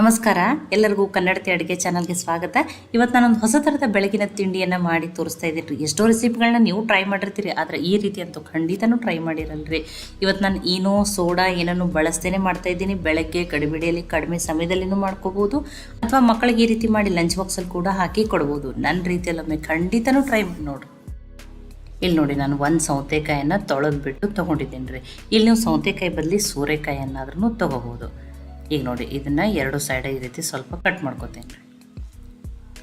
ನಮಸ್ಕಾರ. ಎಲ್ಲರಿಗೂ ಕನ್ನಡತಿ ಅಡುಗೆ ಚಾನಲ್ಗೆ ಸ್ವಾಗತ. ಇವತ್ತು ನಾನೊಂದು ಹೊಸ ಥರದ ಬೆಳಗಿನ ತಿಂಡಿಯನ್ನು ಮಾಡಿ ತೋರಿಸ್ತಾ ಇದ್ದೀನಿ ರೀ. ಎಷ್ಟೋ ರೆಸಿಪಿಗಳನ್ನ ನೀವು ಟ್ರೈ ಮಾಡಿರ್ತೀರಿ, ಆದರೆ ಈ ರೀತಿ ಅಂತೂ ಖಂಡಿತನೂ ಟ್ರೈ ಮಾಡಿರಲ್ರಿ. ಇವತ್ತು ನಾನು ಏನೋ ಸೋಡಾ ಏನನ್ನು ಬಳಸ್ತೇನೆ ಮಾಡ್ತಾ ಇದ್ದೀನಿ. ಬೆಳಗ್ಗೆ ಗಡಿಬಿಡಿಯಲ್ಲಿ ಕಡಿಮೆ ಸಮಯದಲ್ಲಿನೂ ಮಾಡ್ಕೋಬೋದು, ಅಥವಾ ಮಕ್ಕಳಿಗೆ ಈ ರೀತಿ ಮಾಡಿ ಲಂಚ್ ಬಾಕ್ಸಲ್ಲಿ ಕೂಡ ಹಾಕಿ ಕೊಡ್ಬೋದು. ನನ್ನ ರೀತಿಯಲ್ಲೊಮ್ಮೆ ಖಂಡಿತನೂ ಟ್ರೈ ಮಾಡಿ ನೋಡಿರಿ. ಇಲ್ಲಿ ನೋಡಿ, ನಾನು ಒಂದು ಸೌತೆಕಾಯನ್ನು ತೊಳೆದ್ಬಿಟ್ಟು ತೊಗೊಂಡಿದ್ದೀನಿ ರೀ. ಇಲ್ಲಿ ನೀವು ಸೌತೆಕಾಯಿ ಬದಲಿ ಸೋರೆಕಾಯನ್ನಾದ್ರೂ ತೊಗೋಬೋದು. ಈಗ ನೋಡಿ, ಇದನ್ನು ಎರಡು ಸೈಡ್ ಈ ರೀತಿ ಸ್ವಲ್ಪ ಕಟ್ ಮಾಡ್ಕೋತೀನಿ ರೀ.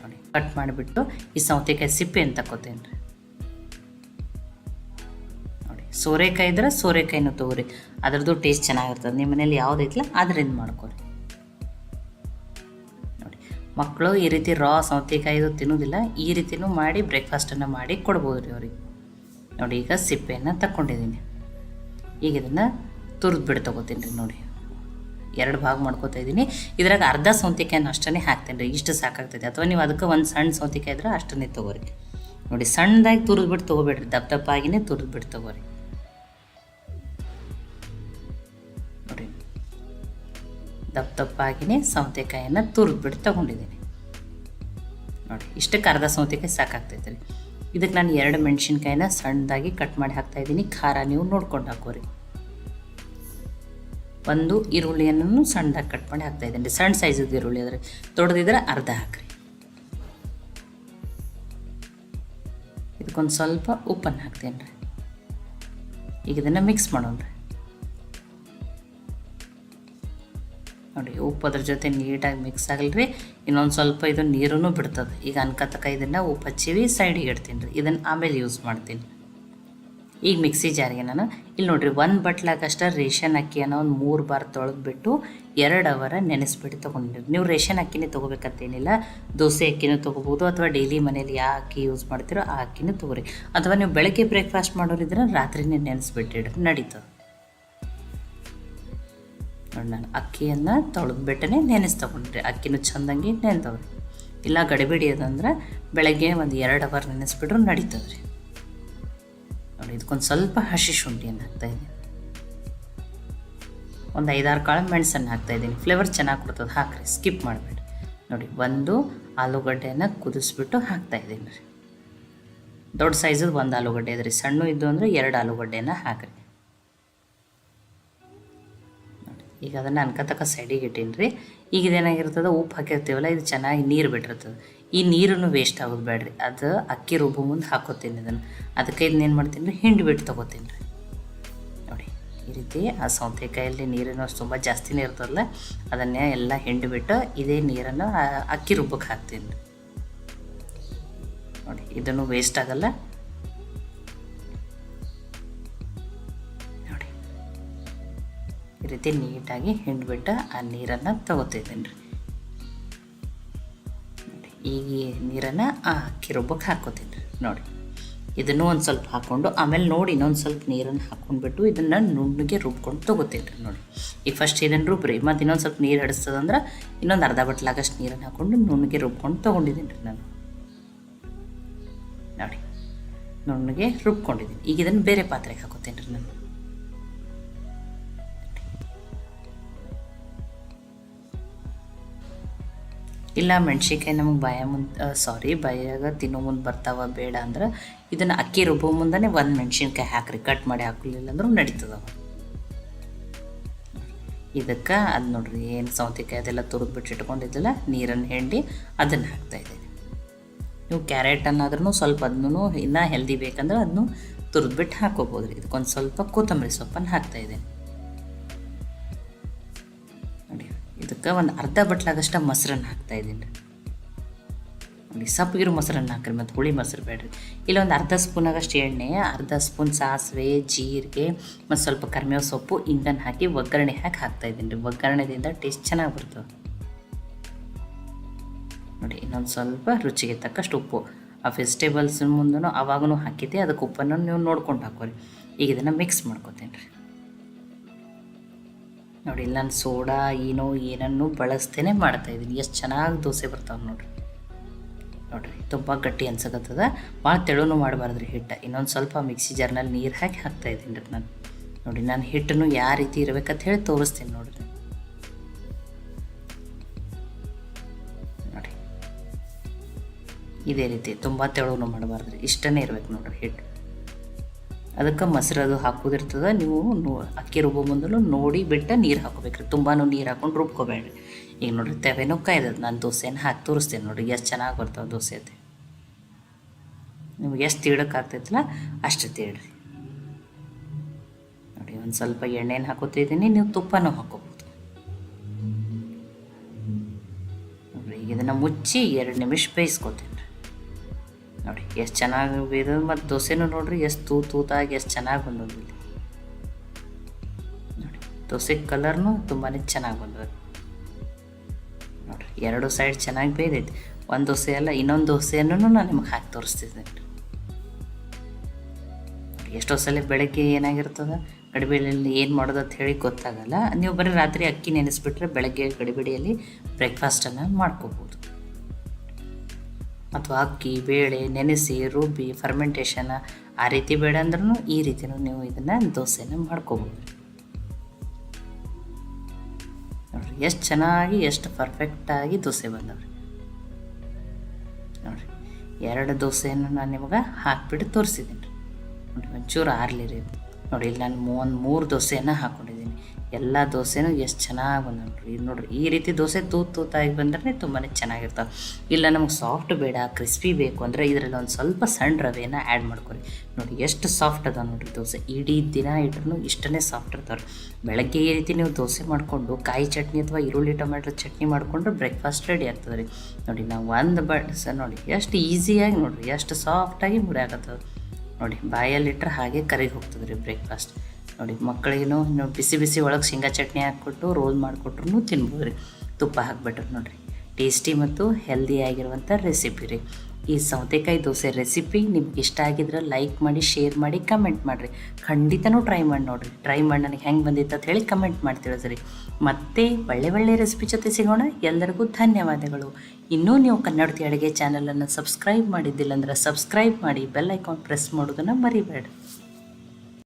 ನೋಡಿ ಕಟ್ ಮಾಡಿಬಿಟ್ಟು ಈ ಸೌತೆಕಾಯಿ ಸಿಪ್ಪೆಯನ್ನು ತಗೋತೀನಿ ರೀ. ನೋಡಿ, ಸೋರೆಕಾಯಿ ಇದ್ರೆ ಸೋರೆಕಾಯಿನೂ ತೊಗೋರಿ. ಅದ್ರದ್ದು ಟೇಸ್ಟ್ ಚೆನ್ನಾಗಿರ್ತದೆ. ನಿಮ್ಮ ಮನೇಲಿ ಯಾವುದೈತಿಲ್ಲ ಅದರಿಂದ ಮಾಡ್ಕೊರಿ. ನೋಡಿ ಮಕ್ಕಳು ಈ ರೀತಿ ರಾ ಸೌತೆಕಾಯಿದು ತಿನ್ನೋದಿಲ್ಲ. ಈ ರೀತಿನೂ ಮಾಡಿ ಬ್ರೇಕ್ಫಾಸ್ಟನ್ನು ಮಾಡಿ ಕೊಡ್ಬೋದು ರೀ ಅವ್ರಿಗೆ. ನೋಡಿ, ಈಗ ಸಿಪ್ಪೆಯನ್ನು ತಗೊಂಡಿದ್ದೀನಿ ಈಗ ಇದನ್ನು ತುರಿದ್ಬಿಟ್ಟು ತೊಗೋತೀನಿ ರೀ, ನೋಡಿ. ಎರಡು ಭಾಗ ಮಾಡ್ಕೋತಾ ಇದ್ದೀನಿ. ಇದ್ರಾಗ ಅರ್ಧ ಸೌತೆಕಾಯಿನ ಅಷ್ಟೇ ಹಾಕ್ತೇನೆ ರೀ. ಇಷ್ಟು ಸಾಕಾಗ್ತದೆ. ಅಥವಾ ನೀವು ಅದಕ್ಕೆ ಒಂದು ಸಣ್ಣ ಸೌತೆಕಾಯಿ ಇದ್ರೆ ಅಷ್ಟನ್ನೇ ತೊಗೋರಿ. ನೋಡಿ, ಸಣ್ಣದಾಗಿ ತುರಿದ್ಬಿಟ್ಟು ತೊಗೋಬೇಡ್ರಿ. ದಪ್ಪ ದಪ್ಪಾಗಿನೇ ತುರಿದ್ಬಿಟ್ಟು ತೊಗೋರಿ. ನೋಡಿ. ದಪ್ಪ ದಪ್ಪಾಗಿನೇ ಸೌತೆಕಾಯಿಯನ್ನು ತುರಿದ್ಬಿಟ್ಟು ತೊಗೊಂಡಿದ್ದೀನಿ. ನೋಡಿ, ಇಷ್ಟಕ್ಕೆ ಅರ್ಧ ಸೌತೆಕಾಯಿ ಸಾಕಾಗ್ತೈತೆ ರೀ. ಇದಕ್ಕೆ ನಾನು ಎರಡು ಮೆಣಸಿನ್ಕಾಯಿನ ಸಣ್ಣದಾಗಿ ಕಟ್ ಮಾಡಿ ಹಾಕ್ತಾಯಿದ್ದೀನಿ ಖಾರ ನೀವು ನೋಡ್ಕೊಂಡು ಹಾಕೋರಿ. ಒಂದು ಈರುಳ್ಳಿಯನ್ನು ಸಣ್ಣದಾಗಿ ಕಟ್ ಮಾಡಿ ಹಾಕ್ತಾಯಿದ್ದೀನಿ ಸಣ್ಣ ಸೈಜದ್ದು ಈರುಳ್ಳಿ ಆದರೆ ದೊಡ್ಡದಿದ್ರೆ ಅರ್ಧ ಹಾಕ್ರಿ. ಇದಕ್ಕೊಂದು ಸ್ವಲ್ಪ ಉಪ್ಪನ್ನು ಹಾಕ್ತೇನೆ ರೀ. ಈಗ ಇದನ್ನು ಮಿಕ್ಸ್ ಮಾಡೋಣ ರೀ. ನೋಡಿ, ಉಪ್ಪು ಅದ್ರ ಜೊತೆ ನೀಟಾಗಿ ಮಿಕ್ಸ್ ಆಗಲ್ರಿ. ಇನ್ನೊಂದು ಸ್ವಲ್ಪ ಇದು ನೀರೂ ಬಿಡ್ತದೆ. ಈಗ ಅನ್ಕತಕ ಇದನ್ನು ಉಪ್ಪು ಹಚ್ಚಿವಿ ಸೈಡಿಗೆ ಇಡ್ತೀನಿ ರೀ. ಇದನ್ನು ಆಮೇಲೆ ಯೂಸ್ ಮಾಡ್ತೀನಿ. ಈಗ ಮಿಕ್ಸಿ ಜಾರಿಗೆ ನಾನು ಇಲ್ಲಿ ನೋಡಿರಿ ಒಂದು ಬಟ್ಲಾಗಷ್ಟ ರೇಷನ್ ಅಕ್ಕಿಯನ್ನು ಒಂದು ಮೂರು ಬಾರ್ ತೊಳೆದ್ಬಿಟ್ಟು ಎರಡು ಅವರ ನೆನೆಸ್ಬಿಟ್ಟು ತೊಗೊಂಡಿರಿ ನೀವು ರೇಷನ್ ಅಕ್ಕಿನೇ ತೊಗೋಬೇಕಂತೇನಿಲ್ಲ, ದೋಸೆ ಅಕ್ಕಿನೂ ತೊಗೋಬೋದು ಅಥವಾ ಡೈಲಿ ಮನೇಲಿ ಯಾವ ಅಕ್ಕಿ ಯೂಸ್ ಮಾಡ್ತೀರೋ ಆ ಅಕ್ಕಿನೂ ತೊಗೋರಿ. ಅಥವಾ ನೀವು ಬೆಳಗ್ಗೆ ಬ್ರೇಕ್ಫಾಸ್ಟ್ ಮಾಡೋರಿದ್ರೆ ರಾತ್ರಿನೇ ನೆನೆಸ್ಬಿಟ್ಟಿಡ್ರಿ ನಡೀತದೆ ನೋಡಿ ನಾನು ಅಕ್ಕಿಯನ್ನು ತೊಳೆದ್ಬಿಟ್ಟನೆ ನೆನೆಸಿ ತೊಗೊಂಡ್ರಿ, ಅಕ್ಕಿನೂ ಚಂದಂಗೆ ನೆನೆದವ್ರಿ. ಇಲ್ಲ ಗಡಿಬಿಡಿ ಅದಂದ್ರೆ ಬೆಳಗ್ಗೆ ಒಂದು ಎರಡು ಅವರ್ ನೆನೆಸ್ಬಿಟ್ರು ನಡೀತದ್ರಿ. ಇದಕ್ಕೊಂದು ಸ್ವಲ್ಪ ಹಸಿ ಶುಂಠಿಯನ್ನು ಹಾಕ್ತಾಯಿದ್ದೀನಿ ಒಂದು ಐದಾರು ಕಾಳು ಮೆಣಸನ್ನು ಹಾಕ್ತಾಯಿದ್ದೀನಿ ಫ್ಲೇವರ್ ಚೆನ್ನಾಗಿ ಕೊಡ್ತದೆ ಹಾಕ್ರಿ. ಸ್ಕಿಪ್ ಮಾಡಬೇಡಿ ನೋಡಿ, ಒಂದು ಆಲೂಗಡ್ಡೆಯನ್ನು ಕುದಿಸ್ಬಿಟ್ಟು ಹಾಕ್ತಾಯಿದ್ದೀನಿ ರೀ. ದೊಡ್ಡ ಸೈಜದ ಒಂದು ಆಲೂಗಡ್ಡೆ ಇದ್ರಿ ಸಣ್ಣ ಇದ್ದು ಅಂದರೆ ಎರಡು ಆಲೂಗಡ್ಡೆನ ಹಾಕ್ರಿ. ಈಗ ಅದನ್ನು ಅನ್ಕತಕ್ಕ ಸೈಡಿಗೆ ಇಟ್ಟೀನಿ ರೀ ಈಗ ಇದೇನಾಗಿರ್ತದೆ? ಉಪ್ಪು ಹಾಕಿರ್ತೀವಲ್ಲ, ಇದು ಚೆನ್ನಾಗಿ ನೀರು ಬಿಟ್ಟಿರ್ತದೆ. ಈ ನೀರನ್ನು ವೇಸ್ಟ್ ಆಗೋದು ಬೇಡ್ರಿ. ಅದು ಅಕ್ಕಿ ರುಬ್ಬು ಮುಂದೆ ಹಾಕೋತೀನಿ ಇದನ್ನು ಅದಕ್ಕೆ ಇದನ್ನ ಏನು ಮಾಡ್ತೀನಿ? ರೀ ಹಿಂಡಿ ಬಿಟ್ಟು ತೊಗೋತೀನಿ ರೀ. ನೋಡಿ, ಈ ರೀತಿ ಆ ಸೌತೆಕಾಯಲ್ಲಿ ನೀರನ್ನು ಅಷ್ಟು ತುಂಬ ಜಾಸ್ತಿನೇ ಇರ್ತದಲ್ಲ, ಅದನ್ನೇ ಎಲ್ಲ ಹಿಂಡಿ ಬಿಟ್ಟು ಇದೇ ನೀರನ್ನು ಅಕ್ಕಿ ರುಬ್ಬಕ್ಕೆ ಹಾಕ್ತೀನಿ ರೀ. ನೋಡಿ, ಇದನ್ನು ವೇಸ್ಟ್ ಆಗಲ್ಲ. ನೋಡಿ, ಈ ರೀತಿ ನೀಟಾಗಿ ಹಿಂಡ್ಬಿಟ್ಟು ಆ ನೀರನ್ನು ತಗೋತಿದ್ದೀನಿ ರೀ. ಈಗ ಈ ನೀರನ್ನು, ಆ ಅಕ್ಕಿ ರುಬ್ಬಕ್ಕೆ ಹಾಕೋತೀನಿ ನೋಡಿ. ಇದನ್ನು ಒಂದು ಸ್ವಲ್ಪ ಹಾಕ್ಕೊಂಡು, ಆಮೇಲೆ ನೋಡಿ ಇನ್ನೊಂದು ಸ್ವಲ್ಪ ನೀರನ್ನು ಹಾಕ್ಕೊಂಡ್ಬಿಟ್ಟು ಇದನ್ನು ನುಣ್ಣಗೆ ರುಬ್ಕೊಂಡು ತೊಗೋತೀನಿ ನೋಡಿ. ಈಗ ಫಸ್ಟ್ ಇದನ್ನು ರುಬ್ರಿ, ಮತ್ತು ಇನ್ನೊಂದು ಸ್ವಲ್ಪ ನೀರು ಹಡಿಸ್ತದಂದ್ರೆ ಇನ್ನೊಂದು ಅರ್ಧ ಬಟ್ಲಾಗಷ್ಟು ನೀರನ್ನು ಹಾಕ್ಕೊಂಡು ನುಣ್ಣಗೆ ರುಬ್ಕೊಂಡು ತೊಗೊಂಡಿದ್ದೀನಿ ರೀ ನಾನು. ನೋಡಿ. ನುಣ್ಣಗೆ ರುಬ್ಕೊಂಡಿದ್ದೀನಿ ಈಗ ಇದನ್ನು ಬೇರೆ ಪಾತ್ರೆಗೆ ಹಾಕೋತೀನಿ ರೀ ನಾನು. ಇಲ್ಲ ಮೆಣ್ಸಿನ್ಕಾಯಿ ನಮಗೆ ಬಾಯ ಮುಂದೆ ಸಾರಿ ಬಾಯಾಗ ತಿನ್ನೋ ಮುಂದೆ ಬರ್ತಾವ, ಬೇಡ ಅಂದ್ರೆ ಇದನ್ನು ಅಕ್ಕಿ ರುಬ್ಬೋ ಮುಂದೆ ಒಂದು ಮೆಣ್ಸಿನ್ಕಾಯಿ ಹಾಕ್ರಿ ಕಟ್ ಮಾಡಿ ಹಾಕಲಿಲ್ಲ ಅಂದ್ರೂ ನಡೀತದ ಇದಕ್ಕೆ ಅದು ನೋಡ್ರಿ, ಏನು ಸೌತೆಕಾಯಿ ಅದೆಲ್ಲ ತುರಿದ್ಬಿಟ್ಟು ಇಟ್ಕೊಂಡಿದ್ದಲ್ಲ, ನೀರನ್ನು ಹಿಂಡಿ ಅದನ್ನು ಹಾಕ್ತಾಯಿದ್ದೀನಿ ನೀವು ಕ್ಯಾರೆಟ್ ಅನ್ನಾದ್ರೂ ಸ್ವಲ್ಪ ಅದನ್ನು ಇನ್ನೂ ಹೆಲ್ದಿ ಬೇಕಂದ್ರೆ ಅದನ್ನು ತುರಿದ್ಬಿಟ್ಟು ಹಾಕೋಬೋದು ಇದಕ್ಕೊಂದು ಸ್ವಲ್ಪ ಕೊತ್ತಂಬರಿ ಸೊಪ್ಪನ್ನು ಹಾಕ್ತಾಯಿದ್ದೀನಿ ಇದಕ್ಕೆ ಒಂದು ಅರ್ಧ ಬಟ್ಲಾಗಷ್ಟು ಮೊಸರನ್ನು ಹಾಕ್ತಾಯಿದ್ದೀನಿ ನೋಡಿ ಸಪ್ಪಗಿರೋ ಮೊಸರನ್ನು ಹಾಕ್ರಿ ಮತ್ತು ಹುಳಿ ಮೊಸರು ಬೇಡ್ರಿ. ಇಲ್ಲೊಂದು ಅರ್ಧ ಸ್ಪೂನಾಗಷ್ಟು ಎಣ್ಣೆ, ಅರ್ಧ ಸ್ಪೂನ್ ಸಾಸಿವೆ, ಜೀರಿಗೆ, ಮತ್ತು ಸ್ವಲ್ಪ ಕರಿಬೇವು ಸೊಪ್ಪು ಇಂಗನ್ನು ಹಾಕಿ ಒಗ್ಗರಣೆ ಹಾಕಿ ಹಾಕ್ತಾಯಿದ್ದೀನಿ ರೀ. ಒಗ್ಗರಣೆದಿಂದ ಟೇಸ್ಟ್ ಚೆನ್ನಾಗಿ ಬರ್ತದೆ. ನೋಡಿ, ಇನ್ನೊಂದು ಸ್ವಲ್ಪ ರುಚಿಗೆ ತಕ್ಕಷ್ಟು ಉಪ್ಪು. ಆ ವೆಜಿಟೇಬಲ್ಸ್ ಮುಂದೂ ಅವಾಗೂ ಹಾಕಿದ್ದೆ, ಅದಕ್ಕೆ ಉಪ್ಪನ್ನು ನೀವು ನೋಡ್ಕೊಂಡು ಹಾಕೋರಿ. ಈಗ ಇದನ್ನು ಮಿಕ್ಸ್ ಮಾಡ್ಕೊತೀನಿ ರೀ ನೋಡಿ ನಾನು ಸೋಡಾ ಏನೋ ಏನನ್ನು ಬಳಸ್ತೇನೆ ಮಾಡ್ತಾಯಿದ್ದೀನಿ ಎಷ್ಟು ಚೆನ್ನಾಗಿ ದೋಸೆ ಬರ್ತಾವೆ ನೋಡಿರಿ. ನೋಡಿರಿ, ತುಂಬ ಗಟ್ಟಿ ಅನ್ಸಕತ್ತದ. ಭಾಳ ತೆಳುನು ಮಾಡಬಾರ್ದ್ರಿ ಹಿಟ್ಟು. ಇನ್ನೊಂದು ಸ್ವಲ್ಪ ಮಿಕ್ಸಿ ಜಾರ್ನಲ್ಲಿ ನೀರು ಹಾಕಿ ಹಾಕ್ತಾಯಿದ್ದೀನಿ ರೀ ನಾನು. ನೋಡಿ, ನಾನು ಹಿಟ್ಟನ್ನು ಯಾವ ರೀತಿ ಇರಬೇಕಂತ ಹೇಳಿ ತೋರಿಸ್ತೀನಿ ನೋಡಿರಿ. ನೋಡಿ, ಇದೇ ರೀತಿ ತುಂಬ ತೆಳುನು ಮಾಡಬಾರ್ದ್ರಿ. ಇಷ್ಟನೇ ಇರಬೇಕು ನೋಡಿರಿ ಹಿಟ್ಟು. ಅದಕ್ಕೆ ಮೊಸರದು ಹಾಕೋದಿರ್ತದೆ. ನೀವು ನೋ, ಅಕ್ಕಿ ರುಬ್ಬೋ ಮುಂದಲು ನೋಡಿ ಬಿಟ್ಟು ನೀರು ಹಾಕೋಬೇಕ್ರಿ ತುಂಬಾ ನೀರು ಹಾಕೊಂಡು ರುಬ್ಕೋಬೇಡ್ರಿ. ಈಗ ನೋಡ್ರಿ ತೆವೆನೂ ಕಾಯ್ದದ. ನಾನು ದೋಸೆನ ಹಾಕಿ ತೋರಿಸ್ತೇನೆ ನೋಡಿ ಎಷ್ಟು ಚೆನ್ನಾಗಿ ಬರ್ತಾವೆ ದೋಸೆ ಅದು ನಿಮ್ಗೆ ಎಷ್ಟು ತೀಡಕ್ಕೆ ಆಗ್ತೈತಲ್ಲ ಅಷ್ಟು ತೀಡ್ರಿ ನೋಡಿ, ಒಂದು ಸ್ವಲ್ಪ ಎಣ್ಣೆನ ಹಾಕೋತಿದ್ದೀನಿ. ನೀವು ತುಪ್ಪನೂ ಹಾಕೋಬೋದು. ನೋಡ್ರಿ ಇದನ್ನು ಮುಚ್ಚಿ ಎರಡು ನಿಮಿಷ ಬೇಯಿಸ್ಕೊತೀನಿ. ನೋಡಿ, ಎಷ್ಟು ಚೆನ್ನಾಗಿ ಬೇಯ್ದು ಮತ್ತು ದೋಸೆನೂ ನೋಡ್ರಿ, ಎಷ್ಟು ತೂ ತೂತಾಗಿ ಎಷ್ಟು ಚೆನ್ನಾಗಿ ಬಂದದ್ದು ಇಲ್ಲಿ. ನೋಡಿ, ದೋಸೆ ಕಲರ್ನು ತುಂಬಾ ಚೆನ್ನಾಗಿ ಬಂದದ. ನೋಡಿರಿ, ಎರಡು ಸೈಡ್ ಚೆನ್ನಾಗಿ ಬೇಯ್ದೈತಿ. ಒಂದು ದೋಸೆ ಅಲ್ಲ, ಇನ್ನೊಂದು ದೋಸೆಯನ್ನು ನಾನು ನಿಮಗೆ ಹಾಕಿ ತೋರಿಸ್ತಿದ್ದೆ ಎಷ್ಟೋ ಸಲ ಬೆಳಗ್ಗೆ ಏನಾಗಿರ್ತದೆ ಗಡಿಬಿಡಿಯಲ್ಲಿ ಏನು ಮಾಡೋದು ಅಂತ ಹೇಳಿ ಗೊತ್ತಾಗಲ್ಲ. ನೀವು ಬರೀ ರಾತ್ರಿ ಅಕ್ಕಿ ನೆನೆಸ್ಬಿಟ್ರೆ ಬೆಳಗ್ಗೆ ಗಡಿಬಿಡಿಯಲ್ಲಿ ಬ್ರೇಕ್ಫಾಸ್ಟನ್ನು ಮಾಡ್ಕೋಬೋದು. ಅಥವಾ ಅಕ್ಕಿ, ಬೇಳೆ, ನೆನೆಸಿ, ರುಬ್ಬಿ ಫರ್ಮೆಂಟೇಷನ್ ಆ ರೀತಿ ಬೇಡ ಅಂದ್ರೂ ಈ ರೀತಿನೂ ನೀವು ಇದನ್ನು ದೋಸೆನ ಮಾಡ್ಕೋಬೋದು. ನೋಡ್ರಿ, ಎಷ್ಟು ಚೆನ್ನಾಗಿ, ಎಷ್ಟು ಪರ್ಫೆಕ್ಟಾಗಿ ದೋಸೆ ಬಂದವ್ರಿ. ನೋಡ್ರಿ, ಎರಡು ದೋಸೆಯನ್ನು ನಾನು ನಿಮಗೆ ಹಾಕ್ಬಿಟ್ಟು ತೋರಿಸಿದ್ದೀನಿ ರೀ ನೋಡಿ ಒಂಚೂರು ಆರ್ಲಿ ರೀ ನೋಡಿ ಇಲ್ಲಿ ನಾನು ಒಂದು ಮೂರು ದೋಸೆಯನ್ನು ಹಾಕ್ಕೊಂಡಿದ್ದೀನಿ ಎಲ್ಲ ದೋಸೆನೂ ಎಷ್ಟು ಚೆನ್ನಾಗಿ ಬಂದ ನೋಡ್ರಿ ನೋಡ್ರಿ, ಈ ರೀತಿ ದೋಸೆ ತೂತ್ ತೂತಾಗಿ ಬಂದ್ರೆ ತುಂಬಾ ಚೆನ್ನಾಗಿರ್ತಾವೆ. ಇಲ್ಲ ನಮಗೆ ಸಾಫ್ಟ್ ಬೇಡ ಕ್ರಿಸ್ಪಿ ಬೇಕು ಅಂದರೆ ಇದರಲ್ಲಿ ಒಂದು ಸ್ವಲ್ಪ ಸಣ್ಣ ರವೆನ ಆ್ಯಡ್ ಮಾಡ್ಕೊರಿ ನೋಡಿ ಎಷ್ಟು ಸಾಫ್ಟ್ ಅದ ನೋಡ್ರಿ ದೋಸೆ. ಇಡೀ ದಿನ ಇಟ್ರೂ ಇಷ್ಟನೇ ಸಾಫ್ಟ್ ಇರ್ತಾವ್ರಿ ಬೆಳಗ್ಗೆ ಈ ರೀತಿ ನೀವು ದೋಸೆ ಮಾಡಿಕೊಂಡು ಕಾಯಿ ಚಟ್ನಿ ಅಥವಾ ಈರುಳ್ಳಿ ಟೊಮೆಟೊ ಚಟ್ನಿ ಮಾಡಿಕೊಂಡ್ರೆ ಬ್ರೇಕ್ಫಾಸ್ಟ್ ರೆಡಿ ಆಗ್ತದೆ ರೀ. ನೋಡಿ ನಾವು ಒಂದು ಬಡ್ಸ ನೋಡಿ ಎಷ್ಟು ಈಸಿಯಾಗಿ ನೋಡ್ರಿ, ಎಷ್ಟು ಸಾಫ್ಟಾಗಿ ಮುಡಿ ಆಗತ್ತದ. ನೋಡಿ ಬಾಯಲ್ಲಿಟ್ರೆ ಹಾಗೆ ಕರಿಗೆ ಹೋಗ್ತದೆ ರೀ ಬ್ರೇಕ್ಫಾಸ್ಟ್ ನೋಡಿ ಮಕ್ಕಳಿಗೂ ಇನ್ನು ಬಿಸಿ ಬಿಸಿ ಒಳಗೆ ಶೇಂಗಾ ಚಟ್ನಿ ಹಾಕ್ಬಿಟ್ಟು ರೋಲ್ ಮಾಡಿಕೊಟ್ರು ತಿನ್ಬೋದು ರೀ ತುಪ್ಪ ಹಾಕ್ಬಿಟ್ರೆ ನೋಡಿರಿ. ಟೇಸ್ಟಿ ಮತ್ತು ಹೆಲ್ದಿ ಆಗಿರುವಂಥ ರೆಸಿಪಿ ರೀ. ಈ ಸೌತೆಕಾಯಿ ದೋಸೆ ರೆಸಿಪಿ ನಿಮ್ಗೆ ಇಷ್ಟ ಆಗಿದ್ರೆ ಲೈಕ್ ಮಾಡಿ ಶೇರ್ ಮಾಡಿ ಕಮೆಂಟ್ ಮಾಡಿರಿ. ಖಂಡಿತನೂ ಟ್ರೈ ಮಾಡಿ ನೋಡಿರಿ. ಟ್ರೈ ಮಾಡಿ ನನಗೆ ಹೆಂಗೆ ಬಂದಿತ್ತು ಅಂತ ಹೇಳಿ ಕಮೆಂಟ್ ಮಾಡಿ ತಿಳಿಸ್ರಿ. ಮತ್ತೆ ಒಳ್ಳೆ ಒಳ್ಳೆ ರೆಸಿಪಿ ಜೊತೆ ಸಿಗೋಣ. ಎಲ್ಲರಿಗೂ ಧನ್ಯವಾದಗಳು. ಇನ್ನೂ ನೀವು ಕನ್ನಡತಿ ಅಡುಗೆ ಚಾನಲನ್ನು ಸಬ್ಸ್ಕ್ರೈಬ್ ಮಾಡಿದ್ದಿಲ್ಲ ಅಂದ್ರೆ ಸಬ್ಸ್ಕ್ರೈಬ್ ಮಾಡಿ ಬೆಲ್ ಐಕಾನ್ ಪ್ರೆಸ್ ಮಾಡೋದನ್ನು ಮರಿಬೇಡ